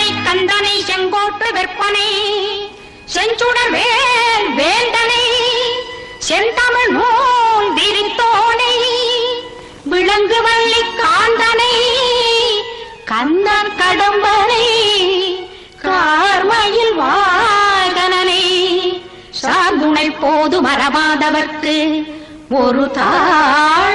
வேந்தனை கந்தனை செங்கோட்டு விற்பனை. செஞ்சுடர் வேல் வேந்தனை. செந்தமிழ் நூல் விரித்தோனை விளங்கு வள்ளி காந்தனை. கந்தன் கடம்பனை. கார்மையில் வாகனனை. சார்துணை போது மறவாதவர்க்கு ஒரு தாழ்